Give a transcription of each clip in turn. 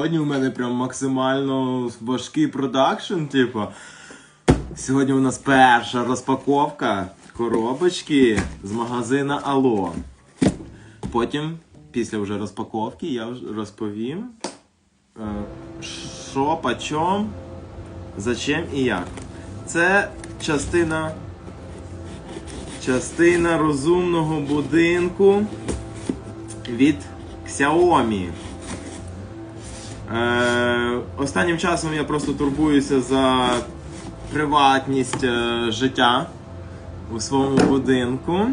Сьогодні у мене прям максимально важкий продакшн, типу. Сьогодні у нас перша розпаковка коробочки з магазина Алло. Потім, після вже розпаковки, я розповім, е, що, почом, зачем і як. Це частина, частина розумного будинку від Xiaomi. Е, останнім часом я просто турбуюся за приватність е, життя у своєму будинку.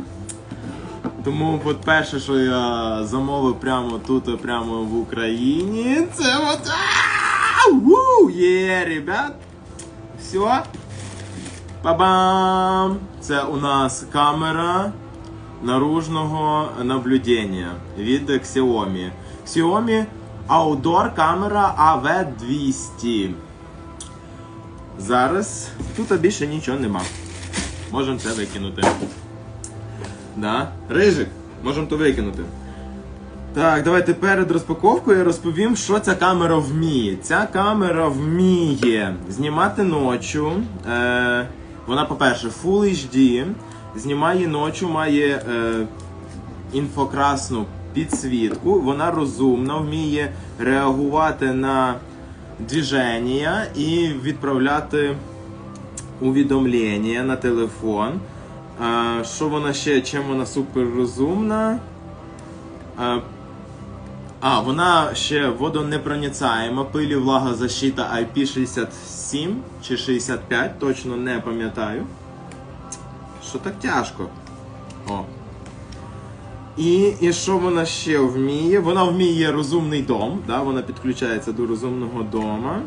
Тому от перше, що я замовив прямо тут, прямо в Україні, це от. А! Є, ребят! Все. Па-бам! Це у нас камера наружного наблюдення від Xiaomi. Xiaomi Outdoor камера AV200. Зараз тут більше нічого нема. Можемо це викинути. Да? Рижик, можемо то викинути. Так, давайте перед розпаковкою розповім, що ця камера вміє. Ця камера вміє знімати ночі. Е, вона, по-перше, Full HD. Знімає ночі, має е, інфокрасну підсвітку. Вона розумна, вміє реагувати на движення і відправляти увідомлення на телефон. Що вона ще, чим вона супер розумна? А, вона ще водонепроницаєма, пилі влагозащита IP67 чи 65, точно не пам'ятаю. Що так тяжко? О. І, і що вона ще вміє? Вона вміє розумний дом, да? вона підключається до розумного дома.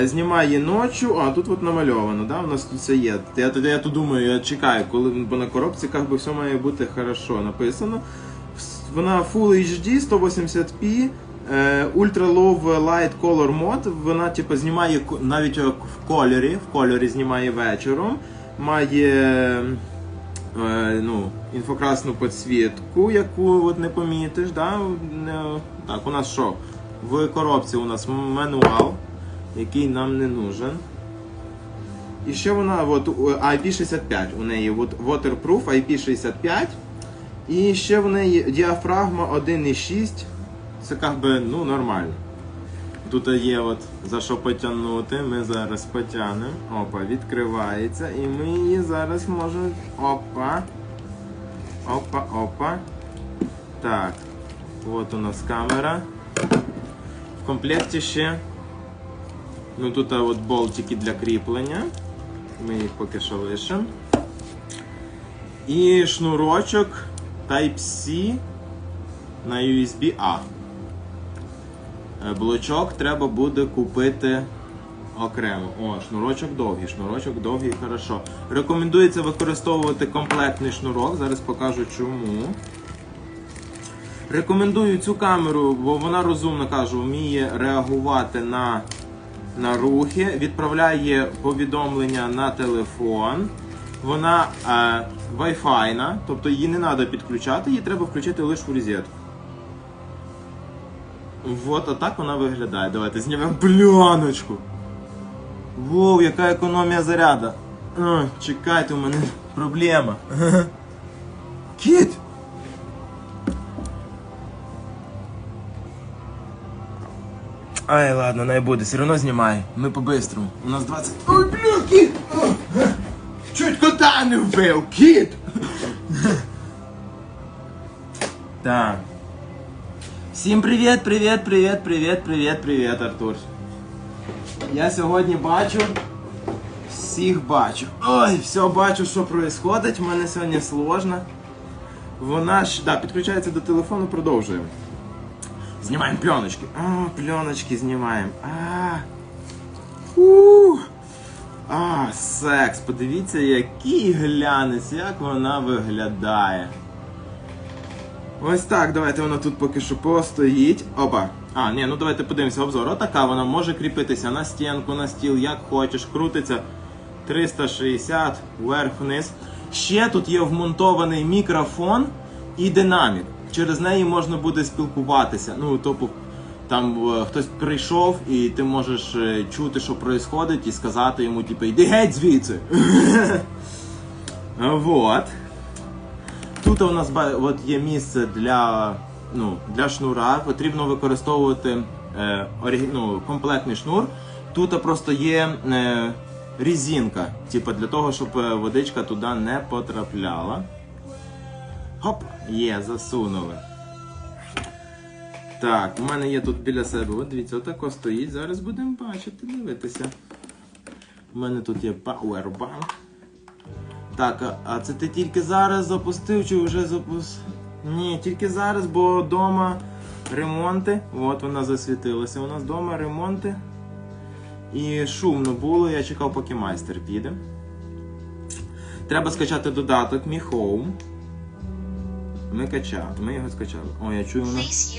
Е, Знімає ночі, а тут от намальовано, да? у нас тут все є. Я, я, я тут думаю, я чекаю, коли бо на коробці як би все має бути хорошо написано. Вона Full HD 180p, е, Ultra Low Light Color Mode. Вона типу, знімає навіть е, в кольорі, в кольорі знімає вечором. Має ну, інфокрасну підсвітку, яку от не помітиш. Да? Так, у нас що? В коробці у нас мануал, який нам не нужен. І ще вона от, у- IP65 у неї от, waterproof IP65. І ще в неї діафрагма 1,6. Це як би ну, нормально. Тут є от за що потягнути. Ми зараз потягнемо. Опа, відкривається. І ми її зараз можемо. Опа. Опа, опа. Так. От у нас камера. В комплекті ще. Ну тут от болтики для кріплення. Ми їх поки що лишимо. І шнурочок Type-C на USB-A. Е, Блочок треба буде купити окремо. О, шнурочок довгий, шнурочок довгий, хорошо. Рекомендується використовувати комплектний шнурок. Зараз покажу чому. Рекомендую цю камеру, бо вона розумно кажу, вміє реагувати на, на рухи, відправляє повідомлення на телефон. Вона е, Wi-Fi, тобто її не треба підключати, її треба включити лише в розетку. Вот, так вона виглядає. Давайте знімемо пленочку. Воу, яка економія заряда. Ой, чекайте, у мене проблема. Кіт! Ай, ладно, не буде, все одно знімай. Ми по-бистрому. У нас 20. Ой, бля, кіт! О, Чуть кота не вбив, кіт! Так. Всім привіт, привіт, привіт, привіт, привіт, привіт, Артур. Я сьогодні бачу. Всіх бачу. Ой, все бачу, що відбувається. У мене сьогодні сложно. Вона ж, да, підключається до телефону, продовжуємо. Знімаємо пленочки. А, пленочки знімаємо. А. Ух. А, секс. Подивіться, який глянець, як вона виглядає. Ось так, давайте вона тут поки що постоїть. Опа. А, ні, ну давайте подивимося обзор. Отака вона може кріпитися на стінку, на стіл, як хочеш, крутиться 360 вверх-вниз. Ще тут є вмонтований мікрофон і динамік. Через неї можна буде спілкуватися. Ну, тобто, там е, хтось прийшов, і ти можеш е, чути, що відбувається, і сказати йому, типу, йди геть звідси. Вот. Тут у нас от є місце для, ну, для шнура. Потрібно використовувати е, ну, комплектний шнур. Тут просто є е, різинка, типу, для того, щоб е, водичка туди не потрапляла. Хоп! Є, засунули. Так, у мене є тут біля себе. От дивіться, отако стоїть. Зараз будемо бачити, дивитися. У мене тут є Powerbank. Так, а- це ти тільки зараз запустив чи вже запустив? Ні, тільки зараз, бо вдома ремонти. От вона засвітилася. У нас вдома ремонти. І шумно було, я чекав, поки майстер піде. Треба скачати додаток Mi Home. Ми качали, ми його скачали. О, я чую у нас. Please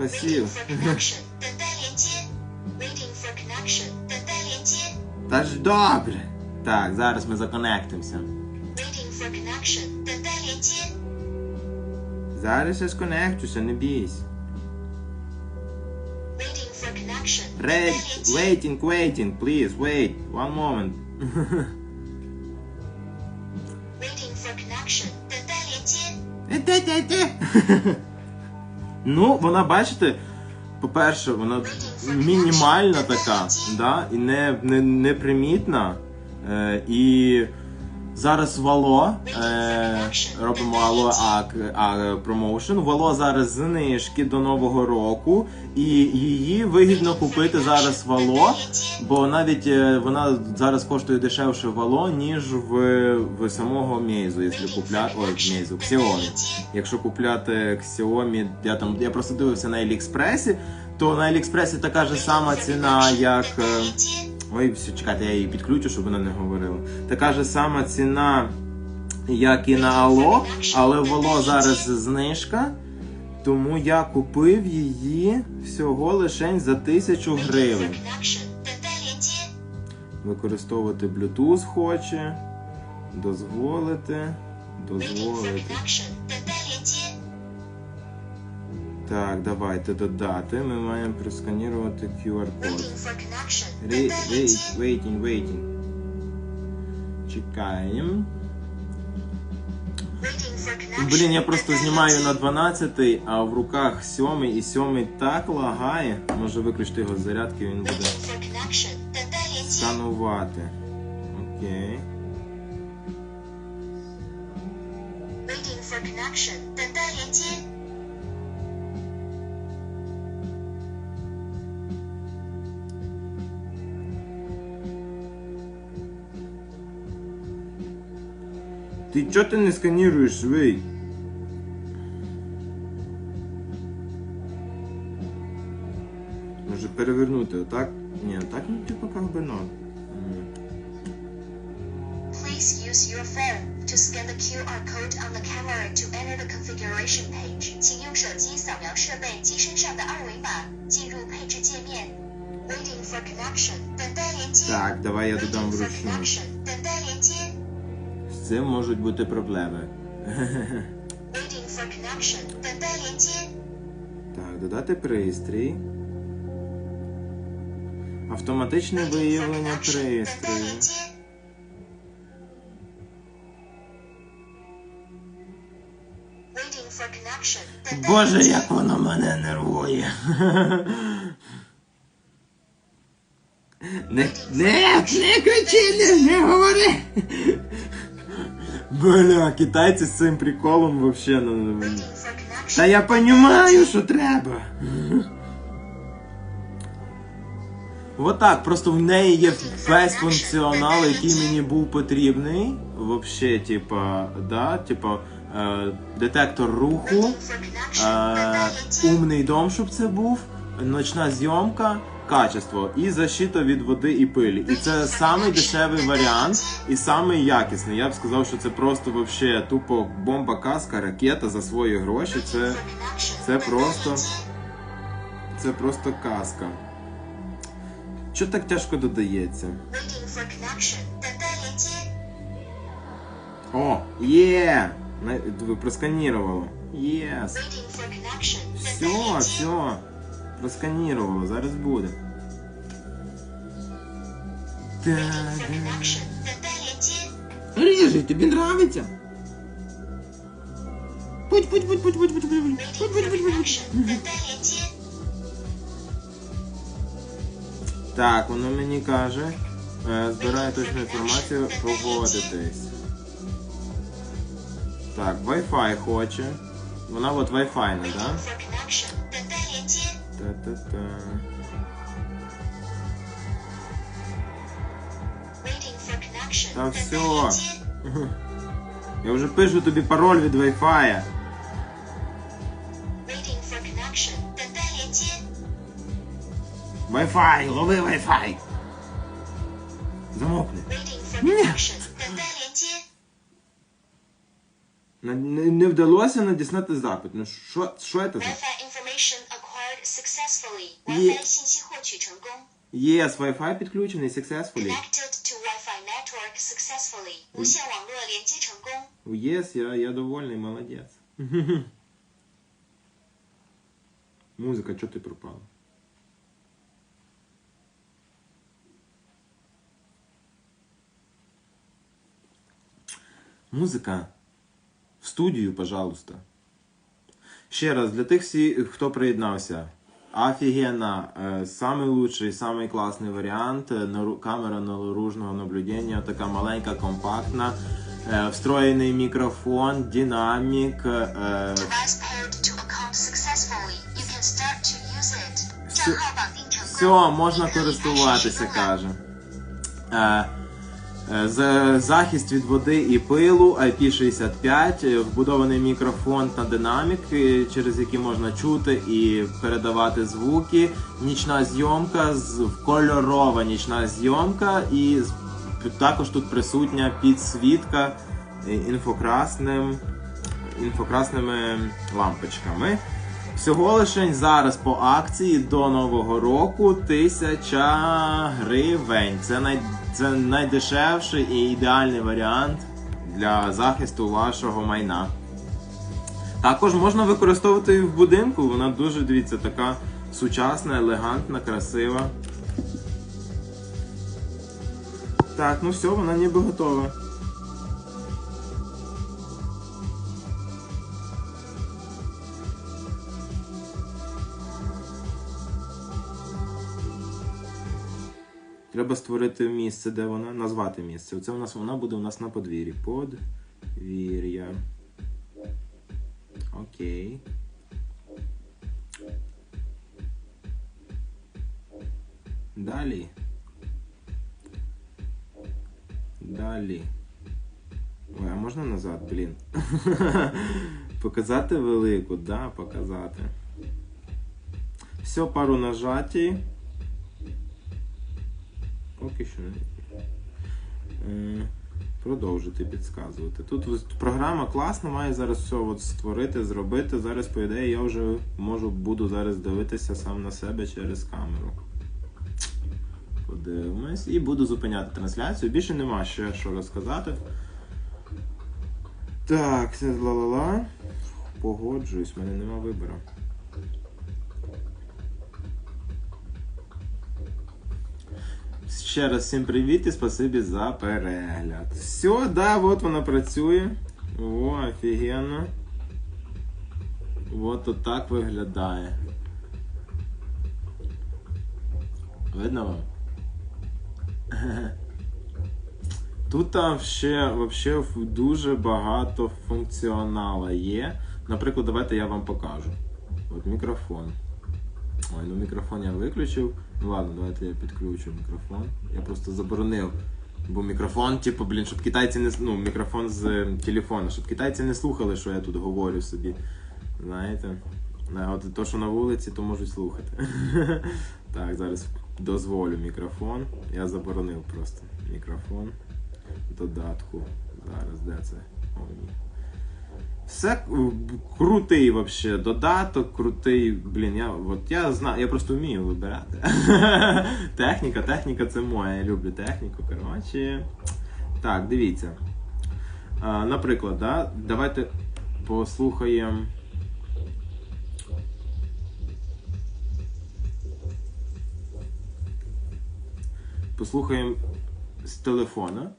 Спасибо. Та ж добре. Так, зараз ми законектимося. Зараз я сконектуся, не бійся. Red, waiting, waiting, please, wait, one moment. waiting for connection. Е, Ну, вона, бачите, по-перше, вона мінімальна така, да, і не, не, непримітна. Е, і зараз Вало, е, робимо Вало ак, а, промоушен. Вало зараз знижки до Нового року, і її вигідно купити зараз Вало, бо навіть е, вона зараз коштує дешевше Вало, ніж в, в самого Мейзу, якщо купляти. Ой, Мейзу, Xiaomi. Якщо купляти Xiaomi, я там я просто дивився на Аліекспресі, то на Аліекспресі така ж сама ціна, як. е, Ой, вивісю, чекайте, я її підключу, щоб вона не говорила. Така ж сама ціна, як і на Ало, але в Ало зараз знижка. Тому я купив її всього лишень за 1000 гривень. Використовувати Bluetooth хоче. Дозволити. Дозволити. Так, давайте додати. Ми маємо просканірувати QR-код. Waiting, waiting, waiting. Чекаємо. Блін, я просто знімаю на 12, а в руках 7 і 7 так лагає. Може виключити його з зарядки, він буде сканувати. Окей. Waiting for connection. 等待连接。 Ти чого ти не сканіруєш, вий? Може перевернути отак? Ні, так ну типу как би норм. Ні. Please use your phone to scan the QR code on the camera to enter the configuration page. 请用手机扫描设备机身上的二维码，进入配置界面。Waiting for connection，等待连接。 Так, давай я додам Waiting цим можуть бути проблеми. Так, додати пристрій. Автоматичне виявлення пристрою. Боже, як воно мене нервує. Не, не, не кричи, не, не говори. Бля, китайці з цим приколом вообще ну, ну, ну. на. Та я понимаю, що треба. Вот так, просто в неї є весь функціонал, який мені був потрібний. Вообще, типа, да, типа, е, детектор руху, е, умний дом, щоб це був, ночна зйомка качество і защита від води і пилі. І це самий дешевий варіант, і самий якісний. Я б сказав, що це просто вообще тупо бомба, каска, ракета за свої гроші. Це це просто це просто казка. Що так тяжко додається? О, є! Ви просканірували. Єс. Все, все. Просканірувало, зараз буде. Ріжи, тобі нравиться? Путь, Будь-будь-будь-будь-будь путь, путь, путь, путь, путь. Так, воно мені каже, збирає точну інформацію, поводитись. Так, Wi-Fi хоче. Вона от Wi-Fi, да? Та все. Я вже пишу тобі пароль від Wi-Fi. Wi-Fi, лови Wi-Fi. Замокни. Не, не вдалося надіснати запит. Ну що, що це за? Є. Wi-Fi 信息获取成功。 Yes, Wi-Fi підключений successfully. Connected to Wi-Fi network successfully。无线网络连接成功。 Yes, я, я довольний, молодець. Музика, чого ти пропала? Музика. В студію, пожалуйста. Ще раз, для тих всіх, хто приєднався. Офигенно. Е, самый лучший, самый классный вариант. Е, камера наружного наблюдения. Така маленька, компактна. Встроенный микрофон, динамик. Все, можна користуватися, каже. Е, Е, за- Захист від води і пилу IP65, е, вбудований мікрофон та динамік, е, через який можна чути і передавати звуки. Нічна зйомка, кольорова нічна зйомка, і також тут присутня підсвітка інфокрасним, інфокрасними лампочками. Всього лише зараз по акції до Нового року 1000 гривень. Це, най, це найдешевший і ідеальний варіант для захисту вашого майна. Також можна використовувати і в будинку. Вона дуже, дивіться, така сучасна, елегантна, красива. Так, ну все, вона ніби готова. Треба створити місце, де вона, назвати місце. Оце у нас вона буде у нас на подвір'ї. Подвір'я. Окей. Далі. Далі. Ой, а можна назад, блін? Показати велику, да, показати. Все, пару нажатій. Поки що не. Продовжити підказувати. Тут програма класна, має зараз все от створити, зробити. Зараз, по ідеї, я вже можу буду зараз дивитися сам на себе через камеру. Подивимось. І буду зупиняти трансляцію. Більше нема ще що розказати. Так, ла-ла-ла. Погоджуюсь, в мене нема вибору. Ще раз всім привіт і спасибі за перегляд. Все, да, от вона працює. О, офігенно. От отак виглядає. Видно вам? Тут там ще вообще дуже багато функціонала є. Наприклад, давайте я вам покажу. От мікрофон. Ой, ну мікрофон я виключив. Ну ладно, давайте я підключу мікрофон. Я просто заборонив. Бо мікрофон, типу, блін, щоб китайці не ну, мікрофон з е, телефона, щоб китайці не слухали, що я тут говорю собі. Знаєте? От то, що на вулиці, то можуть слухати. Так, зараз дозволю мікрофон. Я заборонив просто мікрофон. Додатку. Зараз де це? О, ні. Все е, крутий вообще додаток, крутий. Блін, я от я знаю, я просто вмію вибирати. техніка, техніка це моя. Я люблю техніку. Коротше. Так, дивіться. А, наприклад, да, давайте послухаємо. Послухаємо з телефона.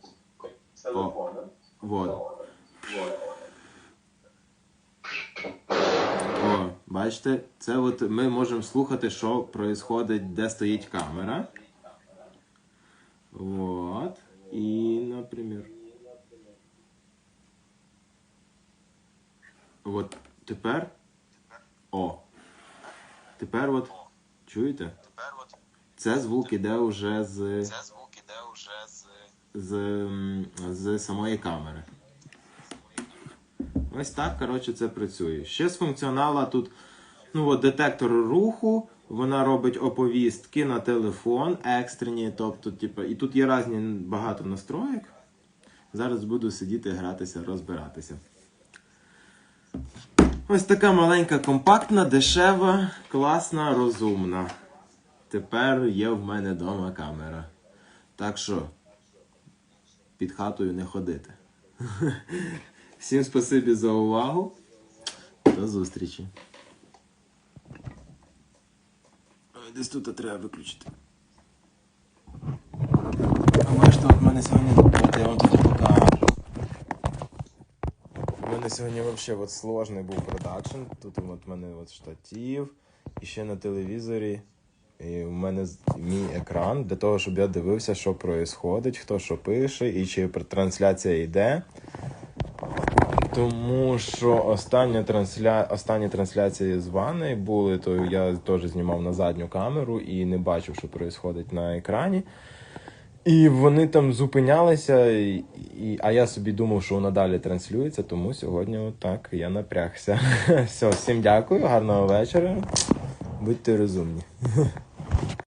О, вот. О, бачите, це от ми можемо слухати, що відбувається, де стоїть камера. Вот. І, наприклад. От тепер. О. Тепер от. Чуєте? Це звук іде вже з, Це звук іде вже з з, з самої камери. Ось так, коротше, це працює. Ще з функціонала тут ну, от, детектор руху, вона робить оповістки на телефон екстрені, тобто, типу, і тут є різні багато настроєк. Зараз буду сидіти, гратися, розбиратися. Ось така маленька, компактна, дешева, класна, розумна. Тепер є в мене вдома камера. Так що під хатою не ходити. Всім спасибі за увагу. До зустрічі. Десь тут треба виключити. А бачите, от в мене сьогодні я вам тут покажу. У мене сьогодні взагалі от сложний був продакшн. Тут от в мене от штатив, і ще на телевізорі. І у мене мій екран для того, щоб я дивився, що відбувається, хто що пише і чи трансляція йде. Тому що остання трансля... останні трансляції з ванни були, то я теж знімав на задню камеру і не бачив, що відбувається на екрані. І вони там зупинялися, і, а я собі думав, що воно далі транслюється, тому сьогодні отак я напрягся. Все, всім дякую, гарного вечора. Будьте розумні.